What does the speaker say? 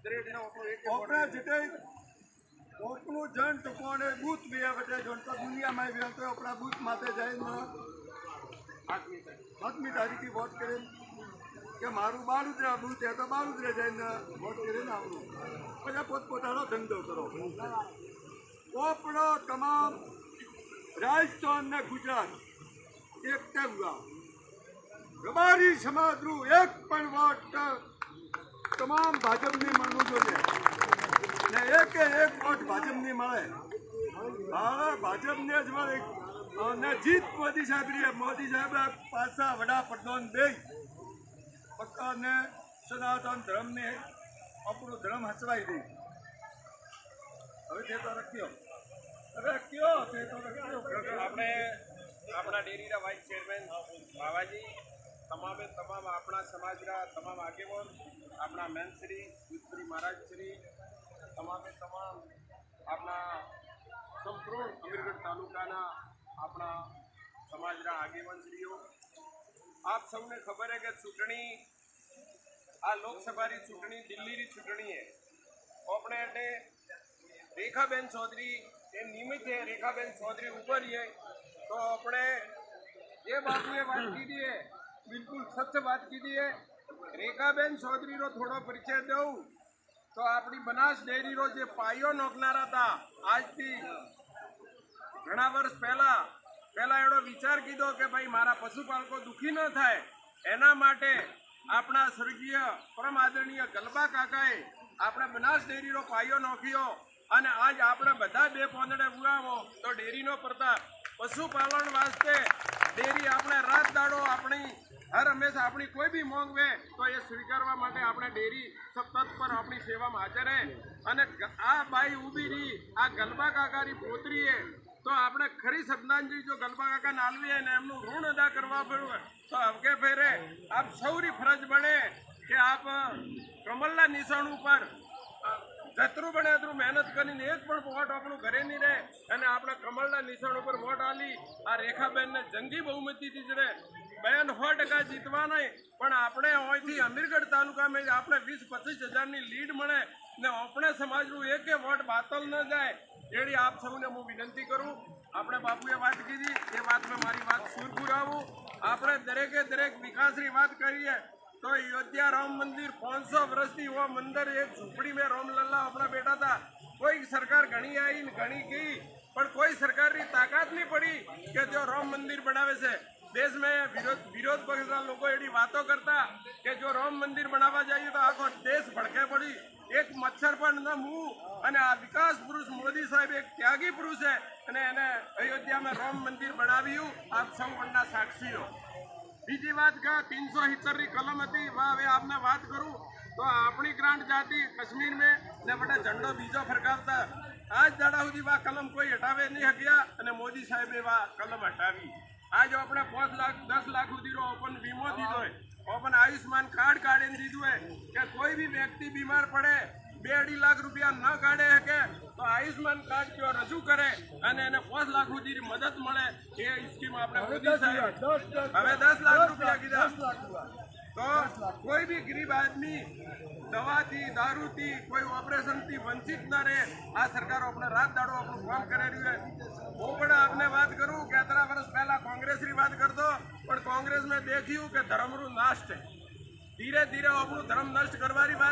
આપણો એક એક ઓપરા જેટે ઓપનું જન ટકોણે બૂથ બે જન તો દુનિયામાં બે તો આપણા બૂથ માટે જઈને. સાતમી તારીખે વોટ કરીને કે મારું બાળુદ્રા બૂથ એ તો બાળુદ્રા જઈને વોટ કરીને આવવું. પછી પોતપોતાનો ધંધો કરો. કોપડો તમામ રાજસ્થાન ને ગુજરાત, એક હુआ રબારી સમાજનું એક પણ વોટ તમામ ભાજપની મળવું જોઈએ ને એક એક વોટ ભાજપની મળે. હા, ભાજપને જ મળે. અને જીત મોદી સાહેબ રે મોદી સાહેબ પાછા વડાપ્રધાન બે અને સનાતન ધર્મને આપણો ધર્મ હચવાઈ દઈ હવે તે તો રખ્યો. હવે કયો તે તો રખ્યો. આપણે આપણા ડેરીના વાઇસ ચેરમેન બાવાજી તમામે તમામ આપણા સમાજના તમામ આગેવાન, આપણા મેનશ્રી દૂધશ્રી મહારાજશ્રી, તમામે તમામ આપણા સંપૂર્ણ અમીરગઢ તાલુકાના આપણા સમાજના આગેવાનશ્રીઓ. આપ સૌને ખબર છે કે ચૂંટણી, આ લોકસભાની ચૂંટણી દિલ્હીની ચૂંટણી છે આપણે એટલે રેખાબેન ચૌધરી, એ નિમિત્તે રેખાબેન ચૌધરી ઉભરીએ તો આપણે જે બાજુએ વાત કીધી બિલકુલ સત્ય વાત કીધી એ રેખાબેન ચૌધરીનો થોડો પરિચય દઉં. તો આપણી બનાસ ડેરીનો જે પાયો નોખનારા હતા, આજથી ઘણા વર્ષ પહેલા પહેલા એનો વિચાર કીધો કે ભાઈ મારા પશુપાલકો દુઃખી ન થાય. એના માટે આપણા સ્વર્ગીય પરમ આદરણીય ગલબા કાકાએ આપણે બનાસ ડેરીનો પાયો નોખ્યો અને આજ આપણે બધા બે પોંદડે ઉગાવો તો ડેરીનો પ્રતાપ પશુપાલન વાસ્તે ડેરી આપણે રાત દાડો આપણી, હર હંમેશા આપણી કોઈ બી માંગ વે, તો એ સ્વીકારવા માટે આપણે ડેરી સતત પર આપણી સેવામાં હાજર રહે. અને આ બાઈ ઊભી રહી, આ ગલબા કાકાની પોતરીએ તો આપણે ખરી શ્રદ્ધાંજલિ જો ગલબા કાકા નાલવી અને એમનું ઋણ અદા કરવા પડ્યું તો અવગે ફેરે. આપ સૌરી ફરજ બને કે આપ કમલના નિશાણ ઉપર જતરું બને એટલું મહેનત કરીને એક પણ વોટ આપણું ઘરે નહીં રહે. અને આપણા કમળના નિશાન ઉપર વોટ આલી, આ રેખાબેનને જંગી બહુમતીથી જ રહે. બેન સો ટકા જીતવા નહીં, પણ આપણે અહીંથી અમીરગઢ તાલુકામાં આપણે વીસ પચીસ હજારની લીડ મળે ને આપણે સમાજનું એકે વોટ બાતલ ન જાય. એવી આપ સૌને હું વિનંતી કરું, આપણે બાપુએ વાત કીધી, એ વાતમાં મારી વાત સુર પુરાવું. આપણે દરેકે દરેક વિકાસની વાત કરીએ તો અયોધ્યા રામ મંદિર પાંચસો વર્ષથી वो મંદિર એક ઝૂંપડી में રામલલ્લા આપણા બેઠા હતા કોઈ સરકાર ઘણી આવી ને ઘણી ગઈ પણ કોઈ સરકારની તાકાત નહીં પડી કે જો રામ મંદિર બનાવે છે દેશ में વિરોધ વિરોધ પક્ષના લોકો એવી વાતો કરતા કે જો રામ મંદિર બનાવવા જઈએ તો આખો દેશ ભડકે પડી એક મચ્છર પણ ન મું અને આ વિકાસ પુરુષ મોદી સાહેબ એક ત્યાગી પુરુષ છે અને એને અયોધ્યામાં રામ મંદિર બનાવ્યું આપ સૌ પણના સાક્ષીઓ બીજી વાત કે તીનસો સિત્તેરની કલમ હતી હવે આપને વાત કરું, તો આપણી ગ્રાન્ટ જાતિ કશ્મીર મેં ને ઝંડો બીજો ફરકાવતા. આજ દાડા સુધી વા કલમ કોઈ હટાવે નહીં હટ્યા અને મોદી સાહેબે વા કલમ હટાવી. આજ આપણે પાંચ લાખ, દસ લાખ સુધીનો ઓપન વીમો દીધો હોય. ઓપન આયુષ્યમાન કાર્ડ કાઢીને દીધું હોય કે કોઈ બી વ્યક્તિ બીમાર પડે બે અઢી લાખ રૂપિયા ન કાઢે શકે તો આયુષ્માન કાર્ડ જો રજૂ કરે અને એને પાંચ લાખ સુધી મદદ મળે એ સ્કીમ આપણે હવે દસ લાખ. રૂપિયા કીધા. તો કોઈ બી ગરીબ આદમી દવાથી દારૂથી કોઈ ઓપરેશનથી વંચિત ન રહે. આ સરકાર આપણે રાત દાડો આપણું કામ કરી રહ્યું છે. હું પણ આપને વાત કરું કે ત્રણ વર્ષ પહેલા કોંગ્રેસની વાત કરતો પણ કોંગ્રેસ મેં દેખ્યું કે ધર્મનું નાશ છે. ધીરે ધીરે આપણું ધર્મ નષ્ટ કરવાની વાત